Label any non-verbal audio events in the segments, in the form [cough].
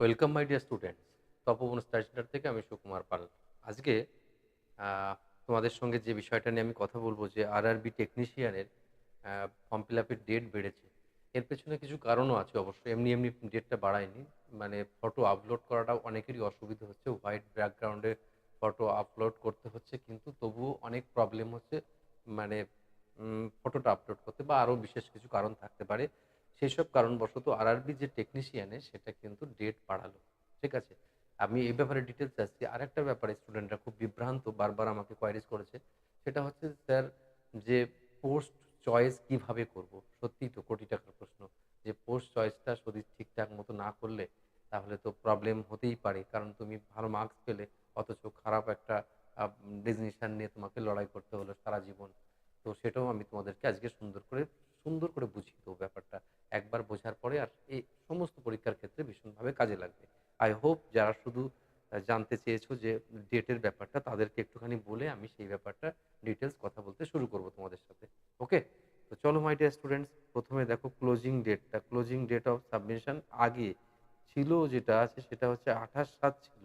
Welcome my dear students Tapoban study centre থেকে আমি সুকুমার পাল। আজকে তোমাদের সঙ্গে যে বিষয়টা নিয়ে আমি কথা বলব যে আরআরবি টেকনিশিয়ানের ফর্ম ফিল আপের ডেট বেড়েছে। এর পেছনে কিছু কারণও আছে অবশ্যই। এমনি এমনি ডেটটা বাড়ায়নি। মানে ফটো আপলোড করাটা অনেকেরই অসুবিধা হচ্ছে। হোয়াইট ব্যাকগ্রাউন্ডে ফটো আপলোড করতে হচ্ছে। কিন্তু তবুও অনেক প্রবলেম হচ্ছে। মানে ফটোটা আপলোড করতে বা আরও বিশেষ কিছু কারণ থাকতে পারে। সেই সব কারণবশত আরআরবি যে টেকনিশিয়ানে সেটা কিন্তু ডেট বাড়ালো। ঠিক আছে? আমি এই ব্যাপারে ডিটেলস যাচ্ছি আরেকটা ব্যাপারে স্টুডেন্টরা খুব বিভ্রান্ত, বারবার আমাকে কোয়ারিজ করেছে। সেটা হচ্ছে স্যার, যে পোস্ট চয়েস কীভাবে করব? সত্যিই তো কোটি টাকার প্রশ্ন। যে পোস্ট চয়েসটা যদি ঠিকঠাক মতো না করলে, তাহলে তো প্রবলেম হতেই পারে। কারণ তুমি ভালো মার্কস পেলে, অথচ খারাপ একটা ডেজিনেশন নিয়ে তোমাকে লড়াই করতে হলো সারা জীবন। তো সেটাও আমি তোমাদেরকে আজকে সুন্দর করে সুন্দর করে বুঝিয়ে দেবো ব্যাপারটা। একবার বোঝার পরে আর এই সমস্ত পরীক্ষার ক্ষেত্রে ভীষণভাবে কাজে লাগবে। আই হোপ যারা শুধু জানতে চেয়েছো যে ডেটের ব্যাপারটা, তাদেরকে একটুখানি বলে আমি সেই ব্যাপারটা ডিটেলস কথা বলতে শুরু করব তোমাদের সাথে। ওকে তো চলো মাই ডিয়ার স্টুডেন্টস প্রথমে দেখো ক্লোজিং ডেটটা ক্লোজিং ডেট অফ সাবমিশন আগে ছিল যেটা আছে, সেটা হচ্ছে আঠাশ সাত ছিল।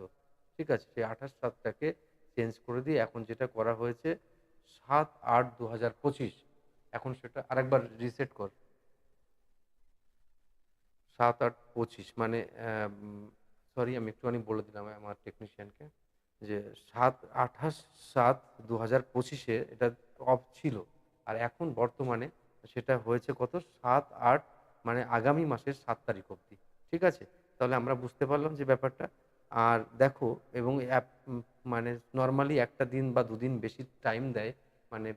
ঠিক আছে? সেই আঠাশ সাতটাকে চেঞ্জ করে দিয়ে এখন যেটা করা হয়েছে, সাত আট দু হাজার পঁচিশ। এখন সেটা আরেকবার রিসেট কর। সাত আট পঁচিশ মানে সরি আমি একটুখানি বলে দিলাম আমার টেকনিশিয়ানকে যে সাত আঠাশ সাত দু হাজার পঁচিশে এটা অফ ছিল। আর এখন বর্তমানে সেটা হয়েছে কত? সাত আট মানে আগামী মাসের সাত তারিখ অবধি। ঠিক আছে? তাহলে আমরা বুঝতে পারলাম যে ব্যাপারটা। আর দেখো, এবং অ্যাপ মানে নর্মালি একটা দিন বা দুদিন বেশি টাইম দেয় মানে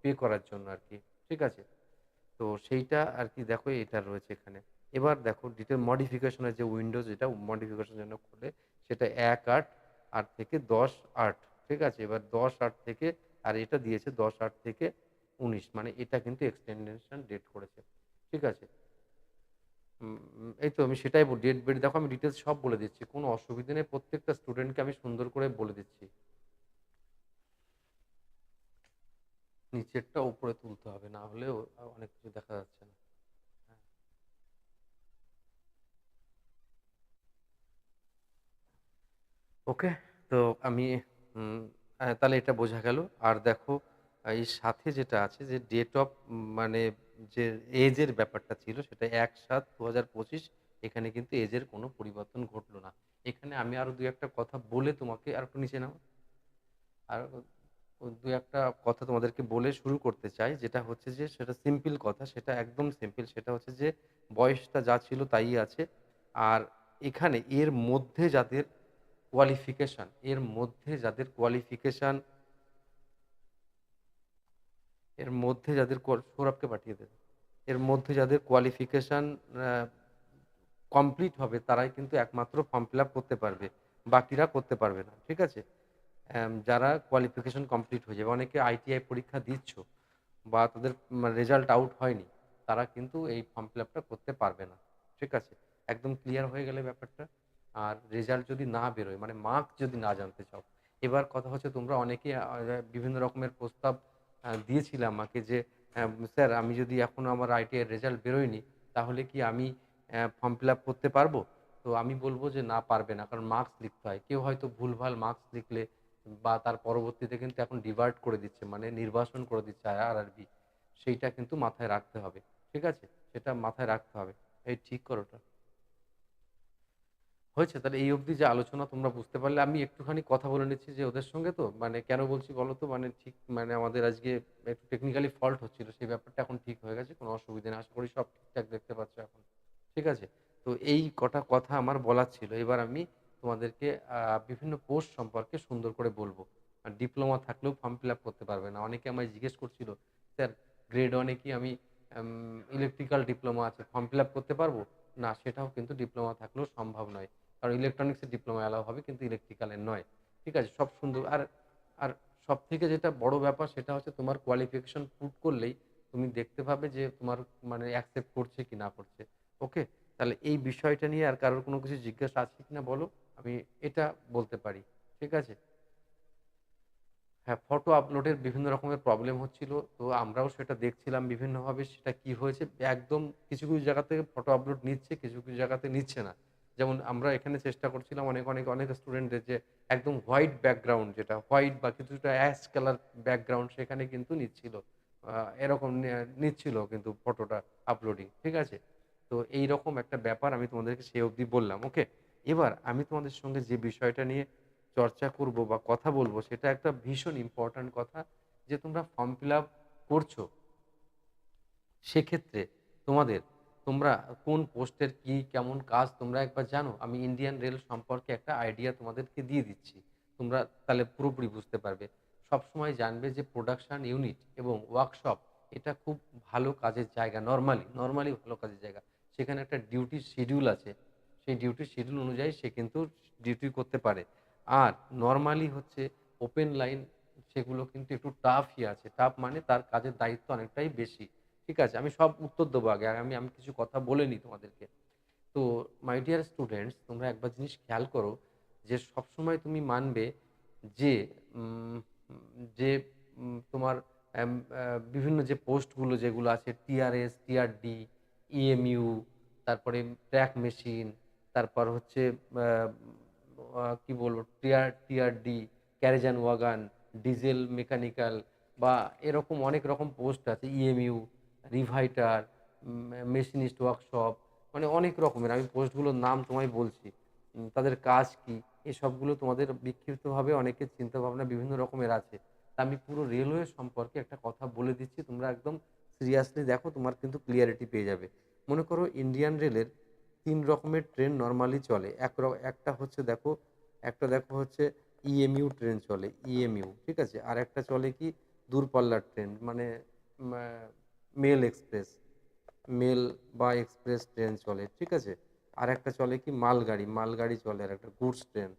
পে করার জন্য আর কি ঠিক আছে? তো সেইটা আর কি দেখো, এটা রয়েছে এখানে। এবার দেখো ডিটেল মডিফিকেশনের যে উইন্ডোজ এটা মডিফিকেশন জন্য খুলে, সেটা এক আট আট থেকে দশ আট, ঠিক আছে? এবার দশ আট থেকে, আর এটা দিয়েছে দশ আট থেকে উনিশ মানে এটা কিন্তু এক্সটেনশন ডেট করেছে, ঠিক আছে? এই তো আমি সেটাই ডেট বেট দেখো আমি ডিটেলস সব বলে দিচ্ছি, কোনো অসুবিধা নেই, প্রত্যেকটা স্টুডেন্টকে আমি সুন্দর করে বলে দিচ্ছি। নিচেরটা উপরে তুলতে হবে, না হলেও অনেক কিছু দেখা যাচ্ছে না। হ্যাঁ। ওকে, তো আমি তাহলে এটা বোঝা গেল। আর দেখো, এই সাথে যেটা আছে যে ডেট অফ মানে যে এজের ব্যাপারটা ছিল, সেটা এক সাত দু হাজার পঁচিশ, এখানে কিন্তু এজের কোনো পরিবর্তন ঘটলো না। এখানে আমি আরও দু একটা কথা বলে তোমাকে আর একটু নিচে নাও আর দু একটা কথা তোমাদেরকে বলে শুরু করতে চাই, যেটা হচ্ছে যে সেটা সিম্পল কথা, সেটা একদম সিম্পল সেটা হচ্ছে যে বয়সটা যা ছিল তাই আছে। আর এখানে এর মধ্যে যাদের কোয়ালিফিকেশন এর মধ্যে যাদের কোয়ালিফিকেশন এর মধ্যে যাদের সৌরভকে পাঠিয়ে দেবে। এর মধ্যে যাদের কোয়ালিফিকেশন কমপ্লিট হবে, তারাই কিন্তু একমাত্র ফর্ম ফিল করতে পারবে, বাকিরা করতে পারবে না, ঠিক আছে? যারা কোয়ালিফিকেশন কমপ্লিট হয়ে যাবে, অনেকে আইটিআই পরীক্ষা দিচ্ছ বা তাদের রেজাল্ট আউট হয়নি, তারা কিন্তু এই ফর্ম ফিল আপটা করতে পারবে না। ঠিক আছে? একদম ক্লিয়ার হয়ে গেলে ব্যাপারটা। আর রেজাল্ট যদি না বেরোয় মানে মার্কস যদি না জানতে চাও, এবার কথা হচ্ছে তোমরা অনেকে বিভিন্ন রকমের প্রস্তাব দিয়েছিলে আমাকে যে স্যার আমি যদি এখনও আমার আইটিআই রেজাল্ট বেরোয়নি, তাহলে কি আমি ফর্ম ফিল আপ করতে পারব? তো আমি বলব যে না, পারবে না, কারণ মার্কস লিখতে হয়। কেউ হয়তো ভুলভাল মার্কস লিখলে বা তার পরবর্তীতে কিন্তু এখন ডিভার্ট করে দিচ্ছে মানে নির্বাসন করে দিচ্ছে আরআরবি সেইটা কিন্তু মাথায় রাখতে হবে, ঠিক আছে? সেটা মাথায় রাখতে হবে। এই ঠিক করো ওটা হয়েছে? তাহলে এই অবধি যে আলোচনা তোমরা বুঝতে পারলে, আমি একটুখানি কথা বলে নিচ্ছি যে ওদের সঙ্গে তো মানে কেন বলছি বলো তো? মানে ঠিক মানে আমাদের আজকে একটু টেকনিক্যালি ফল্ট হচ্ছিল, সেই ব্যাপারটা এখন ঠিক হয়ে গেছে, কোনো অসুবিধা নেই। আশা করি সব ঠিকঠাক দেখতে পাচ্ছ এখন, ঠিক আছে? তো এই কটা কথা আমার বলার ছিল। এবার আমি তোমাদেরকে বিভিন্ন পোস্ট সম্পর্কে সুন্দর করে বলব। আর ডিপ্লোমা থাকলেও ফর্ম ফিল আপ করতে পারবে না। অনেকে আমায় জিজ্ঞেস করছিল, স্যার গ্রেড ওয়ানে কি আমি ইলেকট্রিক্যাল ডিপ্লোমা আছে, ফর্ম ফিল আপ করতে পারব? না, সেটাও কিন্তু ডিপ্লোমা থাকলেও সম্ভব নয়। কারণ ইলেকট্রনিক্সের ডিপ্লোমা অ্যালাউ হবে, কিন্তু ইলেকট্রিক্যালের নয়। ঠিক আছে? সব সুন্দর। আর আর সব থেকে যেটা বড় ব্যাপার, সেটা হচ্ছে তোমার কোয়ালিফিকেশন পুট করলেই তুমি দেখতে পাবে যে তোমার মানে অ্যাকসেপ্ট করছে কি না করছে। ওকে তাহলে এই বিষয়টা নিয়ে আর কারোর কোনো কিছু জিজ্ঞাসা আছে কি না বলো? আমি এটা বলতে পারি ঠিক আছে হ্যাঁ ফটো আপলোডের বিভিন্ন রকমের প্রবলেম হচ্ছিল তো আমরাও সেটা দেখছিলাম বিভিন্নভাবে সেটা কি হয়েছে একদম কিছু কিছু জায়গা থেকে ফটো আপলোড নিচ্ছে কিছু কিছু জায়গাতে নিচ্ছে না যেমন আমরা এখানে চেষ্টা করছিলাম অনেক, অনেক, অনেক স্টুডেন্টদের যে একদম হোয়াইট ব্যাকগ্রাউন্ড যেটা হোয়াইট বা কিছুটা অ্যাশ কালার ব্যাকগ্রাউন্ড সেখানে কিন্তু নিচ্ছিল। এরকম নিচ্ছিল কিন্তু ফটোটা আপলোডিং। ঠিক আছে? তো এইরকম একটা ব্যাপার আমি তোমাদেরকে সেই অবধি বললাম। ওকে? এবার আমি তোমাদের সঙ্গে যে বিষয়টা নিয়ে চর্চা করব বা কথা বলব, সেটা একটা ভীষণ ইম্পোর্টেন্ট কথা যে তোমরা ফর্ম ফিল আপ করছ সেক্ষেত্রে তোমাদের, তোমরা কোন পোস্টের কি, কেমন কাজ, তোমরা একবার জানো? আমি ইন্ডিয়ান রেল সম্পর্কে একটা আইডিয়া তোমাদেরকে দিয়ে দিচ্ছি। তোমরা তাহলে পুরোপুরি বুঝতে পারবে। সবসময় জানবে যে প্রোডাকশন ইউনিট এবং ওয়ার্কশপ এটা খুব ভালো কাজের জায়গা নর্মালি নর্মালি ভালো কাজের জায়গা। সেখানে একটা ডিউটি শিডিউল আছে। সেই ডিউটি শিডিউল অনুযায়ী সে কিন্তু ডিউটি করতে পারে। আর নর্মালি হচ্ছে ওপেন লাইন সেগুলো কিন্তু একটু টাফই আছে। টাফ মানে তার কাজের দায়িত্ব অনেকটাই বেশি। ঠিক আছে? আমি সব উত্তর দেবো আগে। আমি আমি কিছু কথা বলে নিই তোমাদেরকে। তো মাই ডিয়ার স্টুডেন্টস তোমরা একবার জিনিস খেয়াল করো যে সবসময় তুমি মানবে যে যে তোমার বিভিন্ন যে পোস্টগুলো যেগুলো আছে টিআরএস, টিআরডি, ইএমইউ তারপরে ট্র্যাক মেশিন, তারপর হচ্ছে কি বলব TR TRD, carriage and wagon, diesel mechanical বা এরকম অনেক রকম পোস্ট আছে ইএমইউ, রিভাইটার, মেশিনিস্ট ওয়ার্কশপ মানে অনেক রকমের আমি পোস্টগুলোর নাম তোমায় বলছি। তাদের কাজ কি? এসবগুলো তোমাদের বিক্ষিপ্তভাবে অনেকের চিন্তাভাবনা বিভিন্ন রকমের আছে। তা আমি পুরো রেলওয়ে সম্পর্কে একটা কথা বলে দিচ্ছি। তোমরা একদম সিরিয়াসলি দেখো তোমার কিন্তু ক্লিয়ারিটি পেয়ে যাবে। মনে করো ইন্ডিয়ান রেলের ৩ রকমের ট্রেন নর্মালি চলে। এক একটা হচ্ছে দেখো একটা দেখো হচ্ছে ইএমইউ ট্রেন চলে, ইএমইউ ঠিক আছে? আর একটা চলে কি দূরপাল্লার ট্রেন মানে মেল এক্সপ্রেস, মেল বা এক্সপ্রেস ট্রেন চলে। ঠিক আছে? আর একটা চলে কি মালগাড়ি, মালগাড়ি চলে আর একটা গুডস ট্রেন,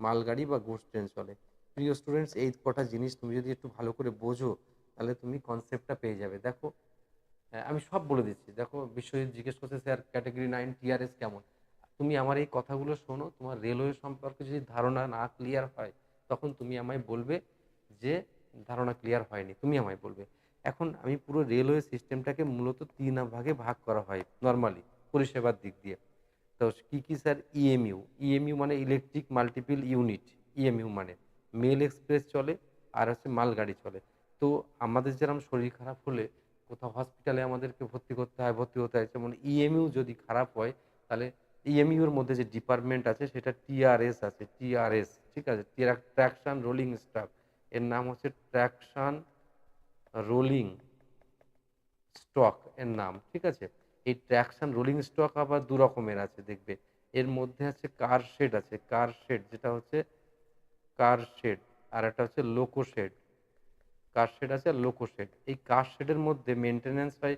মালগাড়ি বা গুডস ট্রেন চলে। প্রিয় স্টুডেন্টস এই কটা জিনিস তুমি যদি একটু ভালো করে বোঝো তাহলে তুমি কনসেপ্টটা পেয়ে যাবে। দেখো আমি সব বলে দিচ্ছি। দেখো বিশ্বজিৎ জিজ্ঞেস করছে স্যার ক্যাটেগরি 9 টিআরএস কেমন? তুমি আমার এই কথাগুলো শোনো, তোমার রেলওয়ে সম্পর্কে যদি ধারণা না ক্লিয়ার হয়, তখন তুমি আমায় বলবে যে ধারণা ক্লিয়ার হয়নি। তুমি আমায় বলবে। এখন আমি পুরো রেলওয়ে সিস্টেমটাকে মূলত তিন ভাগে ভাগ করা হয় নর্মালি পরিষেবার দিক দিয়ে। তো কী কী স্যার? ইএমইউ, ইএমইউ মানে ইলেকট্রিক মাল্টিপল ইউনিট, ইএমইউ মানে। মেল এক্সপ্রেস চলে আর হচ্ছে মালগাড়ি চলে। তো আমাদের যেরকম শরীর খারাপ হলে কোথাও হসপিটালে আমাদেরকে ভর্তি করতে হয়, ভর্তি হতে হয়। যেমন ইএমইউ যদি খারাপ হয় তাহলে ইএমইউর মধ্যে যে ডিপার্টমেন্ট আছে সেটা টিআরএস আছে, টিআরএস ঠিক আছে? ট্রাক ট্রাকশন রোলিং স্টক এর নাম হচ্ছে ট্রাকশন রোলিং স্টক এর নাম। ঠিক আছে? এই ট্রাকশন রোলিং স্টক আবার দু রকমের আছে দেখবে। এর মধ্যে আছে কার শেড আছে, কার শেড যেটা হচ্ছে কার শেড আর একটা হচ্ছে লোকো শেড। কার শেড আছে আর লোকো শেড। এই কার শেডের মধ্যে মেইনটেন্যান্স হয়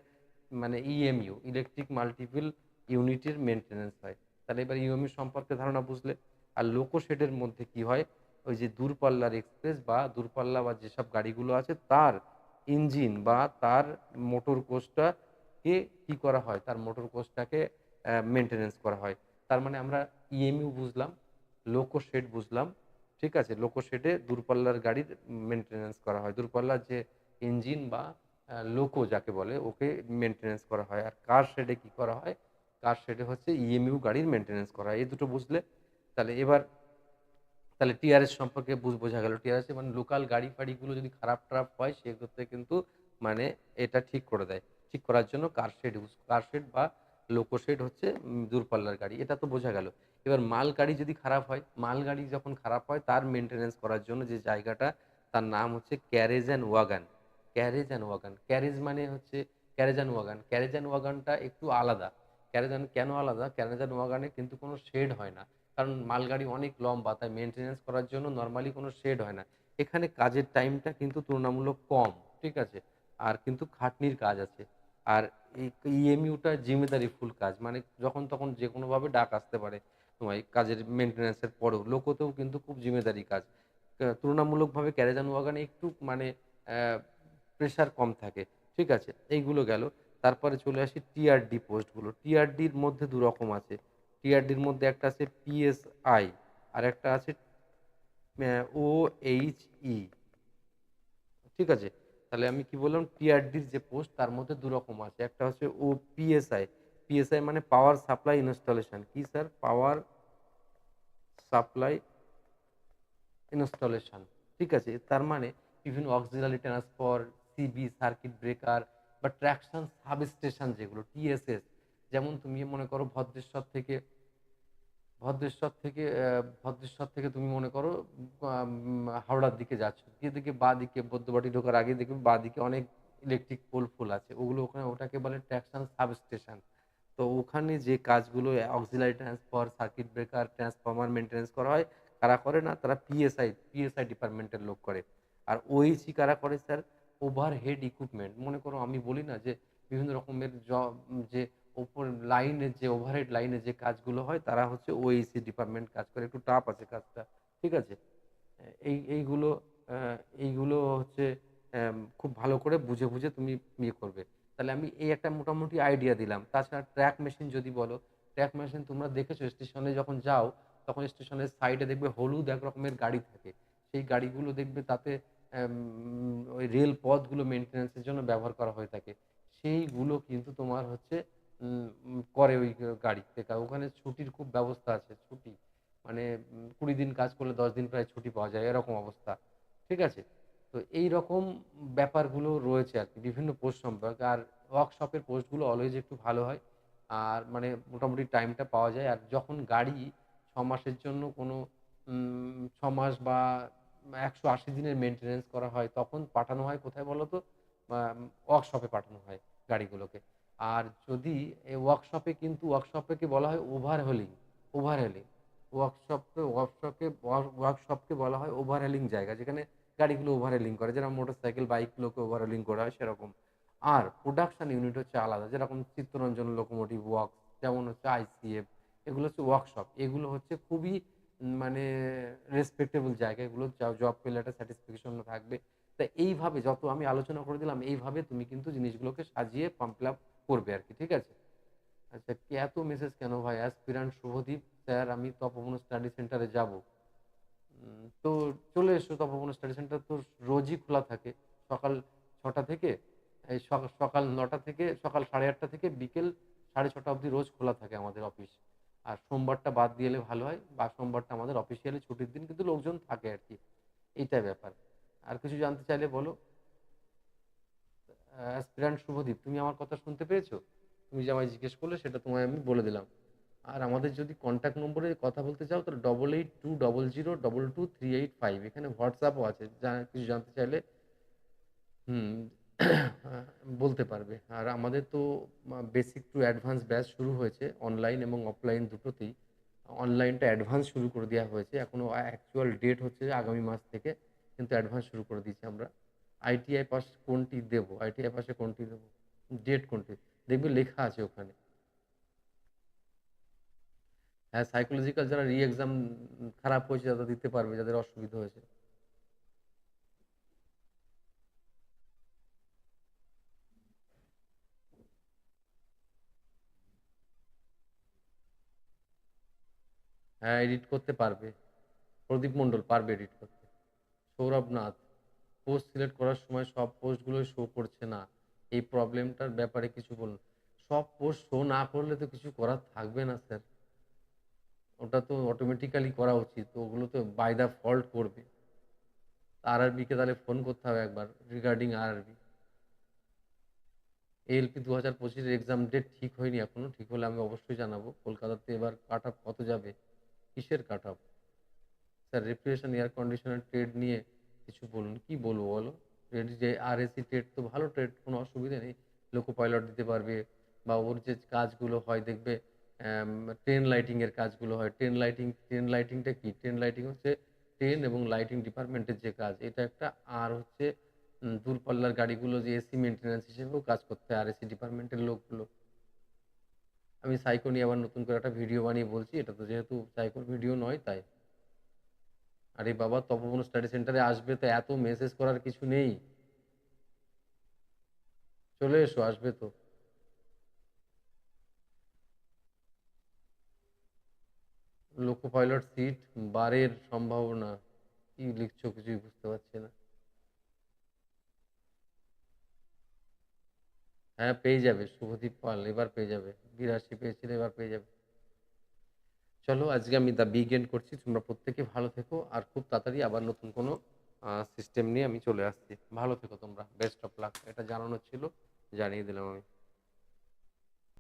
মানে ইএমইউ, ইলেকট্রিক মাল্টিপল ইউনিটের মেইনটেন্যান্স হয়। তাহলে এবার ইএমইউ সম্পর্কে ধারণা বুঝলে। আর লোকো শেডের মধ্যে কি হয়? ওই যে দূরপাল্লার এক্সপ্রেস বা দূরপাল্লা বা যেসব গাড়িগুলো আছে তার ইঞ্জিন বা তার মোটর কোচটাকে কি করা হয়? তার মোটর কোচটাকে অ্যা করা হয়। তার মানে আমরা ইএমইউ বুঝলাম, লোকো শেড বুঝলাম। ঠিক আছে? লোকো শেডে দূরপাল্লার গাড়ির মেইনটেন্যান্স করা হয়। দূরপাল্লার যে ইঞ্জিন বা লোকো যাকে বলে, ওকে মেইনটেন্যান্স করা হয়। আর কার শেডে কি করা হয়? কার শেডে হচ্ছে ইএমইউ গাড়ির মেইনটেন্যান্স করা হয়। এই দুটো বুঝলে? তাহলে এবার, তাহলে টিআরএস সম্পর্কে বুঝ, বোঝা গেল। টিআরএস মানে লোকাল গাড়ি-ফাড়িগুলো যদি খারাপ-টারাপ হয়, সেক্ষেত্রে কিন্তু মানে এটা ঠিক করে দেয়। ঠিক করার জন্য car shed use car shed বা লোকো শেড হচ্ছে দূরপাল্লার গাড়ি। এটা তো বোঝা গেল। এবার মালগাড়ি যদি খারাপ হয়, মালগাড়ি যখন খারাপ হয় তার মেইনটেন্যান্স করার জন্য যে জায়গাটা তার নাম হচ্ছে carriage and wagon carriage and wagon carriage মানে হচ্ছে carriage and wagon carriage and ওয়াগনটা একটু আলাদা। ক্যারেজ অ্যান্ড কেন আলাদা? ক্যারেজ অ্যান্ড ওয়াগানে কিন্তু কোনো শেড হয় না। কারণ মালগাড়ি অনেক লম্বা তাই মেইনটেন্যান্স করার জন্য নর্মালি কোনো শেড হয় না। এখানে কাজের টাইমটা কিন্তু তুলনামূলক কম। ঠিক আছে? আর কিন্তু খাটনির কাজ আছে। আর এই ইএমইউটা জিম্মেদারি ফুল কাজ। মানে যখন তখন যেকোনোভাবে ডাক আসতে পারে তোমায়, কাজের মেইনটেন্যান্স পরেও। লোকোতেও কিন্তু খুব জিম্মেদারি কাজ। তুলনামূলকভাবে ক্যারেজান ওয়াগানে একটু মানে প্রেশার কম থাকে। ঠিক আছে? এইগুলো গেল। তারপরে চলে আসি টিআরডি পোস্টগুলো। টিআরডির মধ্যে ২ রকম আছে। টিআরডির মধ্যে একটা আছে পিএসআই আর একটা আছে অ্যা ওএইচই ঠিক আছে? তাহলে আমি কি বললাম? টিআরডির যে পোস্ট তার মধ্যে ২ রকম আছে। একটা হচ্ছে ও পিএসআই পিএসআই মানে পাওয়ার সাপ্লাই ইনস্টলেশন কি স্যার পাওয়ার সাপ্লাই ইনস্টলেশন ঠিক আছে? তার মানে বিভিন্ন auxiliary transformer CB circuit breaker বা ট্র্যাকশন সাবস্টেশন যেগুলো টিএসএস যেমন তুমি মনে করো ভদ্রেশ্বর থেকে ভদ্রেশ্বর থেকে ভদ্রেশ্বর থেকে তুমি মনে করো হাওড়ার দিকে যাচ্ছ। গিয়ে দেখে বা দিকে বৌদ্ধবাটি ঢোকার আগে দেখবে বা দিকে অনেক ইলেকট্রিক পোল ফুল আছে। ওগুলো ওখানে, ওটাকে বলে ট্র্যাকশন সাবস্টেশন তো ওখানে যে কাজগুলো auxiliary transformer circuit breaker transformer maintenance করা হয়, কারা করে না, তারা পিএসআই পিএসআই ডিপার্টমেন্টের লোক করে। আর ওইসি কারা করে, স্যার? ওভারহেড ইকুইপমেন্ট মনে করো আমি বলি না যে বিভিন্ন রকমের যে ওপর লাইনের যে ওভারহেড লাইনে যে কাজগুলো হয়, তারা হচ্ছে ওইসি ডিপার্টমেন্ট কাজ করে। একটু টাফ আছে কাজটা, ঠিক আছে? এই, এইগুলো এইগুলো হচ্ছে খুব ভালো করে বুঝে বুঝে তুমি ইয়ে করবে। তাহলে আমি এই একটা মোটামুটি আইডিয়া দিলাম। তাছাড়া ট্র্যাক মেশিন যদি বলো ট্র্যাক মেশিন তোমরা দেখেছ স্টেশনে যখন যাও, তখন স্টেশনের সাইডে দেখবে হলুদ এক রকমের গাড়ি থাকে। সেই গাড়িগুলো দেখবে তাতে ওই রেল পথগুলো মেনটেন্যান্সের জন্য ব্যবহার করা হয়ে থাকে। সেইগুলো কিন্তু তোমার হচ্ছে করে ওই গাড়িতে ওখানে ছুটির খুব ব্যবস্থা আছে, ছুটি। মানে কুড়ি দিন কাজ করলে দশ দিন প্রায় ছুটি পাওয়া যায়, এরকম অবস্থা। ঠিক আছে? তো এই রকম ব্যাপারগুলো রয়েছে আর কি, বিভিন্ন পোস্ট সম্পর্কে। আর ওয়ার্কশপের পোস্টগুলো অলওয়েজ একটু ভালো হয়। আর মানে মোটামুটি টাইমটা পাওয়া যায়। আর যখন গাড়ি ছ মাসের জন্য কোনো ছ মাস বা একশো আশি দিনের মেনটেনেন্স করা হয়, তখন পাঠানো হয় কোথায় বলো তো ওয়ার্কশপে পাঠানো হয় গাড়িগুলোকে। আর যদি এই ওয়ার্কশপে কিন্তু ওয়ার্কশপকে বলা হয় ওভারহোলিং ওভারহেলিং ওয়ার্কশপে ওয়ার্কশপকে ওয়ার্কশপকে বলা হয় ওভারহেলিং জায়গা, যেখানে গাড়িগুলো ওভারহেলিং করে, যেরকম মোটর সাইকেল বাইকগুলোকে ওভারহেলিং করা হয় সেরকম। আর প্রোডাকশন ইউনিট হচ্ছে আলাদা, যেরকম চিত্তরঞ্জন লোকোমোটিভ ওয়ার্ক যেমন হচ্ছে আইসিএফ এগুলো হচ্ছে ওয়ার্কশপ এগুলো হচ্ছে খুবই মানে রেসপেক্টেবল জায়গা, এগুলো জব পেলে একটা স্যাটিসফ্যাকশন থাকবে। তা এইভাবে যত আমি আলোচনা করে দিলাম, এইভাবে তুমি কিন্তু জিনিসগুলোকে সাজিয়ে পাম্প করবে আর কি, ঠিক আছে? আচ্ছা এত মেসেজ কেন ভাই? অ্যাসপিরান্ট শুভদীপ, স্যার, আমি তপবন স্টাডি সেন্টারে যাব। তো চলে এসো তপবন স্টাডি সেন্টার তো রোজই খোলা থাকে। সকাল ছটা থেকে, এই সকাল নটা থেকে, সকাল সাড়ে আটটা থেকে বিকেল সাড়ে ছটা অবধি রোজ খোলা থাকে আমাদের অফিস আর সোমবারটা বাদ দিলে ভালো হয়, বা সোমবারটা আমাদের অফিসিয়ালি ছুটির দিন, কিন্তু লোকজন থাকে আর কি। এইটাই ব্যাপার। আর কিছু জানতে চাইলে বলো। অ্যাসপিরান্ট শুভদীপ, তুমি আমার কথা শুনতে পেরেছ? তুমি যে আমায় জিজ্ঞেস করলে, সেটা তোমায় আমি বলে দিলাম। আর আমাদের যদি কন্ট্যাক্ট নম্বরে কথা বলতে চাও, তাহলে double eight two double zero double two three eight five এখানে হোয়াটসঅ্যাপও আছে যা কিছু জানতে চাইলে, হুম, [coughs] বলতে পারবে। আর আমাদের তো বেসিক টু অ্যাডভান্স ব্যাচ শুরু হয়েছে অনলাইন এবং অফলাইন দুটোতেই। অনলাইনটা অ্যাডভান্স শুরু করে দেওয়া হয়েছে। এখনও অ্যাকচুয়াল ডেট হচ্ছে আগামী মাস থেকে, কিন্তু অ্যাডভান্স শুরু করে দিয়েছি আমরা। আইটিআই পাস কোনটি দেবো? আইটিআই পাসে কোনটি দেবো? ডেট কোনটি? দেখবে লেখা আছে ওখানে। হ্যাঁ সাইকোলজিক্যাল যারা রি এক্সাম খারাপ হয়েছে তারা দিতে পারবে, যাদের অসুবিধা হয়েছে। হ্যাঁ এডিট করতে পারবে। প্রদীপ মণ্ডল পারবে এডিট করতে। সৌরভ নাথ। পোস্ট সিলেক্ট করার সময় সব পোস্টগুলো শো করছে না। এই প্রবলেমটার ব্যাপারে কিছু বলুন। সব পোস্ট শো না করলে তো কিছু করার থাকবে না স্যার ওটা তো অটোমেটিক্যালি করা উচিত। তো ওগুলো তো বাই দ্য ফল্ট করবে। আর আরবিকে তাহলে ফোন করতে হবে একবার রিগার্ডিং আর আর আরবি এএলপি দু হাজার পঁচিশের এক্সাম ডেট ঠিক হয়নি এখনও। ঠিক হলে আমি অবশ্যই জানাব। কলকাতাতে এবার কাট কত যাবে? কিসের cut sir refrigeration air conditioner trade নিয়ে কিছু বলুন, কি বলব বলো? যে আর এসি ট্রেড তো ভালো ট্রেড কোনো অসুবিধা নেই। লোকো পাইলট দিতে পারবে বা ওর যে কাজগুলো হয়, দেখবে ট্রেন লাইটিং এর কাজগুলো হয়। ট্রেন লাইটিং ট্রেন লাইটিংটা কি? ট্রেন লাইটিং হচ্ছে ট্রেন এবং লাইটিং ডিপার্টমেন্টের যে কাজ। এটা একটা আর হচ্ছে দূরপাল্লার গাড়িগুলো যে এসি মেনটেন্যান্স হিসেবেও কাজ করতে হয় আর এসি ডিপার্টমেন্টের লোকগুলো। আমি সাইকো নিয়ে আবার নতুন করে একটা ভিডিও বানিয়ে বলছি। এটা তো যেহেতু সাইকোর ভিডিও নয়, তাই। আরে বাবা, তপবন স্টাডি সেন্টারে আসবে তো, এত মেসেজ করার কিছু নেই। চলে এসো, আসবে তো। লোকো পাইলট সিট বারের সম্ভাবনা। কি লিখছো কিছুই বুঝতে পারছি না। হ্যাঁ পেয়ে যাবে, শুভদীপ পাল, এবার পেয়ে যাবে। বিরাশি পেয়েছিলে, এবার পেয়ে যাবে। চলো, আজকে আমি দ্য বিগ এন্ড করছি। তোমরা প্রত্যেকে ভালো থেকো আর খুব তাড়াতাড়ি আবার নতুন কোনো সিস্টেম নিয়ে আমি চলে আসছি। ভালো থেকো তোমরা। বেস্ট অফ লাক এটা জানানো ছিল, জানিয়ে দিলাম আমি।